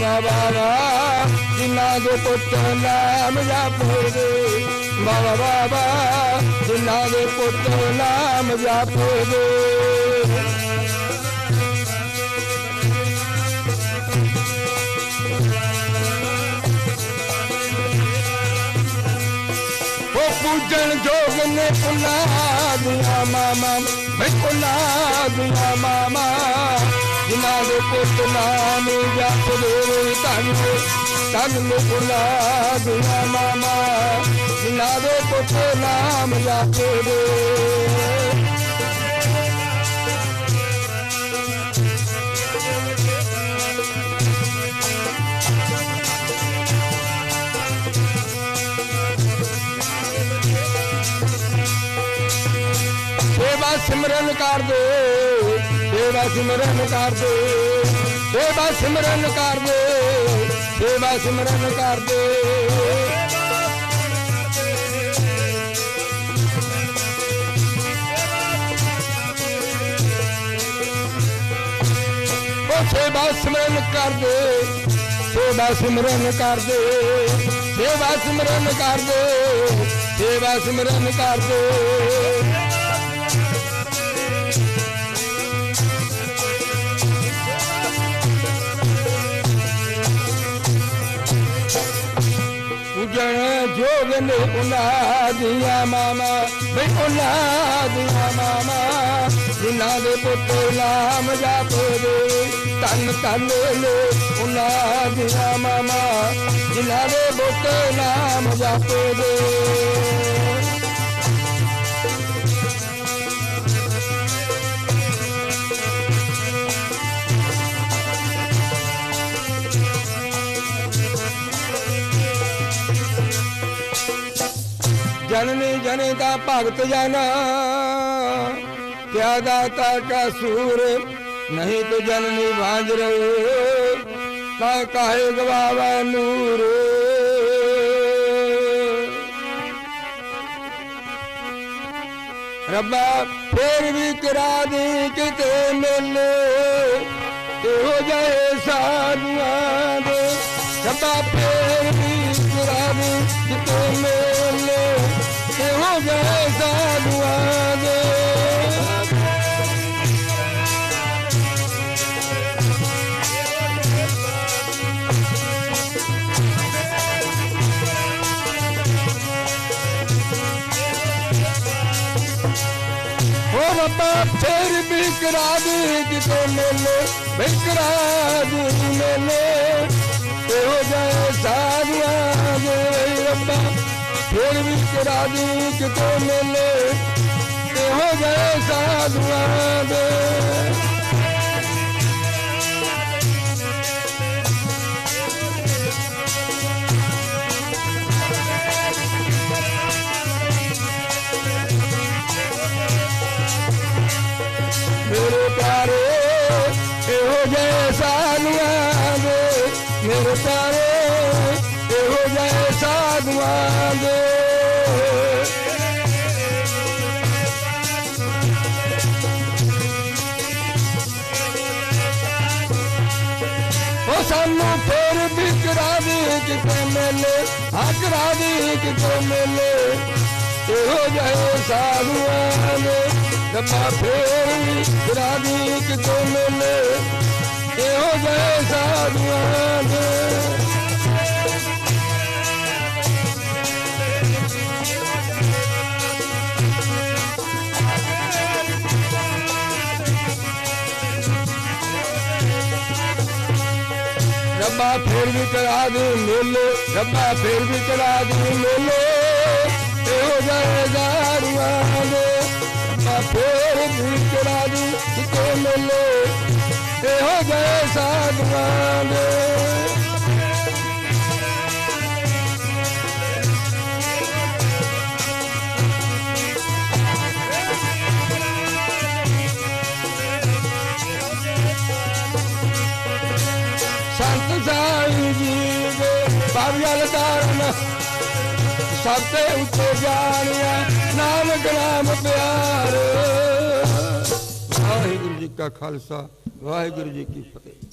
ਬਾਬਾ ਬਾਬਾ ਜਿਨ੍ਹਾਂ ਦੇ ਪੁੱਤ ਨਾਮ ਜਪਦੇ ਬਾਬਾ ਬਾਬਾ ਜਿਨ੍ਹਾਂ ਦੇ ਪੁੱਤ ਨਾਮ ਜਪਦੇ ਉਹ ਪੂਜਣ ਜੋਗ ਨੇ ਪੁਨਾ ਦੀਆਂ ਮਾਮਾ, ਮੈਂ ਪੁਨਾ ਦੀਆਂ ਮਾਮਾ। ਜਿਨ੍ਹਾਂ ਦੇ ਪੁੱਤ ਨਾਮ ਜਪਦੇ ਧੰਨ ਧੰਨ ਨੂੰ ਪੁਨਾ ਮਾਮਾ। ਜਿਨ੍ਹਾਂ ਦੇ ਪੁੱਤ ਨਾਮ ਜਪਦੇ ਸੇਵਾ ਸਿਮਰਨ ਕਰਦੇ ਸੇਵਾ ਸਿਮਰਨ ਕਰਦੇ ਸੇਵਾ ਸਿਮਰਨ ਕਰਦੇ ਸੇਵਾ ਸਿਮਰਨ ਕਰਦੇ ਉਹ ਸੇਵਾ ਸਿਮਰਨ ਕਰਦੇ ਸੇਵਾ ਸਿਮਰਨ ਕਰਦੇ ਸੇਵਾ ਸਿਮਰਨ ਕਰਦੇ ਸੇਵਾ ਸਿਮਰਨ ਕਰਦੇ ਪੂਜਣ ਉਹਨਾਂ ਦੀਆਂ ਮਾਮਾ ਵੇ ਉਹਨਾਂ ਦੀਆਂ ਮਾਮਾ। ਜਿਨ੍ਹਾਂ ਦੇ ਪੁੱਤ ਨਾਮ ਜਪਦੇ ਤਨ ਤਨ ਨੇ ਉਹਨਾਂ ਦੀਆਂ ਮਾਮਾ। ਜਿਨ੍ਹਾਂ ਦੇ ਪੁੱਤ ਨਾਮ ਜਪਦੇ ਜਨਨੀ ਜਨੇ ਦਾ ਭਗਤ ਜਾਨਾ। ਕਿਆ ਦਾਤਾ ਕਾ ਸੂਰ, ਨਹੀਂ ਤੋ ਜਨਨੀ ਬਾਜ ਰਹੇ ਤਾਂ ਕਾਹੇ ਗਵਾਵਾ ਨੂਰ। ਰੱਬਾ, ਫੇਰ ਵੀ ਤੇਰਾ ਦੀ ਕਿਤੇ ਮਿਲੇ। ਇਹੋ ਜਾਏ ਸਾਧੂਆਂ ਤੇ ਹੋ ਜਾਏ ਦੇ ਹੋ ਰੱਬਾ ਫੇਰ ਵੀ ਕਰਾ ਦੇ ਕਿਤੇ ਮੇਲੇ ਵੇ ਕਰਾ ਮੇਲੇ। ਤੇ ਹੋ ਸਾਧੂਆਂ ਦੇ ਰੱਬਾ ਫੇਰ ਵੀ ਕਰਾ ਦੇ ਕਿਤੇ ਮੇਲੇ ਤੇ ਹੋ ਜਾਏ ਸਾਧੂਆਂ ਦੇ ਮੇਰੇ ਪਿਆਰੇ ਇਹੋ ਜਿਹੇ ਸਾਧੂਆਂ ਸਾਧੂਆਂ ਦੇ ਉਹ ਸਾਨੂੰ ਫੇਰ ਵੀ ਕਰਾ ਦੇ ਕਿਤੇ ਮੇਲੇ? ਆ ਕਰਾ ਦੇ ਕਿਤੇ ਮੇਲੇ? ਇਹੋ ਜਿਹੇ ਸਾਧੂਆਂ ਨੇ ਰੱਬਾ ਫੇਰ ਵੀ ਕਰਾ ਦੇ ਕਿਤੇ ਮੇਲੇ? ਇਹੋ ਜਿਹੇ ਸਾਧੂਆਂ ਦੇ ਰੱਬਾ ਫੇਰ ਵੀ ਕਰਾ ਦੇ ਮੇਲੇ, ਰੱਬਾ ਫੇਰ ਵੀ ਕਰਾ ਦੇ ਮੇਲੇ। ਇਹੋ ਜਿਹੇ ਜ਼ਾਰੂਆਂ ਦੇ ਰੱਬਾ ਫੇਰ ਵੀ ਕਰਾ ਦੇ ਕਿਤੇ ਮੇਲੇ। ਇਹੋ ਜਿਹੇ ਸਾਧੂਆਂ ਦੇ ਸੰਤ ਸਾਈ ਜੀ ਦੇ ਸਭ ਤੇ ਉੱਤੇ ਜਾਣਿਆ, ਨਾਨਕ ਨਾਮ ਪਿਆਰ। ਵਾਹਿਗੁਰੂ ਜੀ ਕਾ ਖਾਲਸਾ, ਵਾਹਿਗੁਰੂ ਜੀ ਕੀ ਫਤਿਹ।